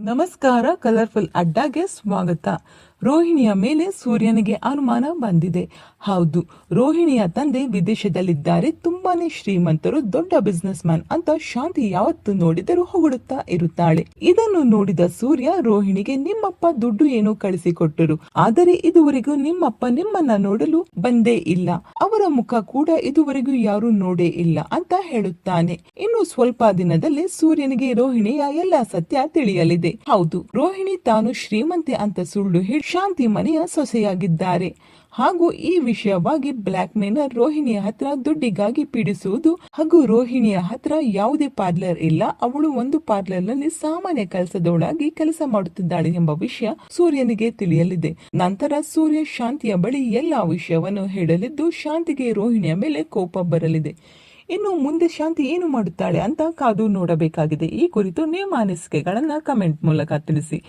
ನಮಸ್ಕಾರ ಕಲರ್ಫುಲ್ ಅಡ್ಡಾಗೆ ಸ್ವಾಗತ. ರೋಹಿಣಿಯ ಮೇಲೆ ಸೂರ್ಯನಿಗೆ ಅನುಮಾನ ಬಂದಿದೆ. ಹೌದು ರೋಹಿಣಿಯ ತಂದೆ ವಿದೇಶದಲ್ಲಿದ್ದಾರೆ. ತುಂಬಾನೇ ಶ್ರೀಮಂತರು, ದೊಡ್ಡ ಬಿಸ್ನೆಸ್ ಮ್ಯಾನ್ ಅಂತ ಶಾಂತಿ ಯಾವತ್ತು ನೋಡಿದರೂ ಹೊಗಳುತ್ತಾ ಇರುತ್ತಾಳೆ. ಇದನ್ನು ನೋಡಿದ ಸೂರ್ಯ ರೋಹಿಣಿಗೆ, ನಿಮ್ಮಪ್ಪ ದುಡ್ಡು ಏನೋ ಕಳಿಸಿಕೊಟ್ಟರು. ಆದರೆ ಇದುವರೆಗೂ ನಿಮ್ಮಪ್ಪ ನಿಮ್ಮನ್ನ ನೋಡಲು ಬಂದೇ ಇಲ್ಲ. ಅವರ ಮುಖ ಕೂಡ ಇದುವರೆಗೂ ಯಾರು ನೋಡೇ ಇಲ್ಲ ಅಂತ ಹೇಳುತ್ತಾನೆ. ಇನ್ನು ಸ್ವಲ್ಪ ದಿನದಲ್ಲಿ ಸೂರ್ಯನಿಗೆ ರೋಹಿಣಿಯ ಎಲ್ಲ ಸತ್ಯ ತಿಳಿಯಲಿದೆ. ಹೌದು, ರೋಹಿಣಿ ತಾನು ಶ್ರೀಮಂತೆ ಅಂತ ಸುಳ್ಳು ಹೇಳಿ ಶಾಂತಿ ಮನೆಯ ಸೊಸೆಯಾಗಿದ್ದಾರೆ. ಹಾಗೂ ಈ ವಿಷಯವಾಗಿ ಬ್ಲಾಕ್ ಮೇನರ್ ರೋಹಿಣಿಯ ಹತ್ರ ದುಡ್ಡಿಗಾಗಿ ಪೀಡಿಸುವುದು ಹಾಗೂ ರೋಹಿಣಿಯ ಹತ್ರ ಯಾವುದೇ ಪಾರ್ಲರ್ ಇಲ್ಲ, ಅವಳು ಒಂದು ಪಾರ್ಲರ್ನಲ್ಲಿ ಸಾಮಾನ್ಯ ಕೆಲಸದೊಳಾಗಿ ಕೆಲಸ ಮಾಡುತ್ತಿದ್ದಾಳೆ ಎಂಬ ವಿಷಯ ಸೂರ್ಯನಿಗೆ ತಿಳಿಯಲಿದೆ. ನಂತರ ಸೂರ್ಯ ಶಾಂತಿಯ ಬಳಿ ಎಲ್ಲಾ ವಿಷಯವನ್ನು ಹೇಳಲಿದ್ದು ಶಾಂತಿಗೆ ರೋಹಿಣಿಯ ಮೇಲೆ ಕೋಪ ಬರಲಿದೆ. ಇನ್ನು ಮುಂದೆ ಶಾಂತಿ ಏನು ಮಾಡುತ್ತಾಳೆ ಅಂತ ಕಾದು ನೋಡಬೇಕಾಗಿದೆ. ಈ ಕುರಿತು ನಿಮ್ಮ ಅನಿಸಿಕೆಗಳನ್ನ ಕಮೆಂಟ್ ಮೂಲಕ ತಿಳಿಸಿ.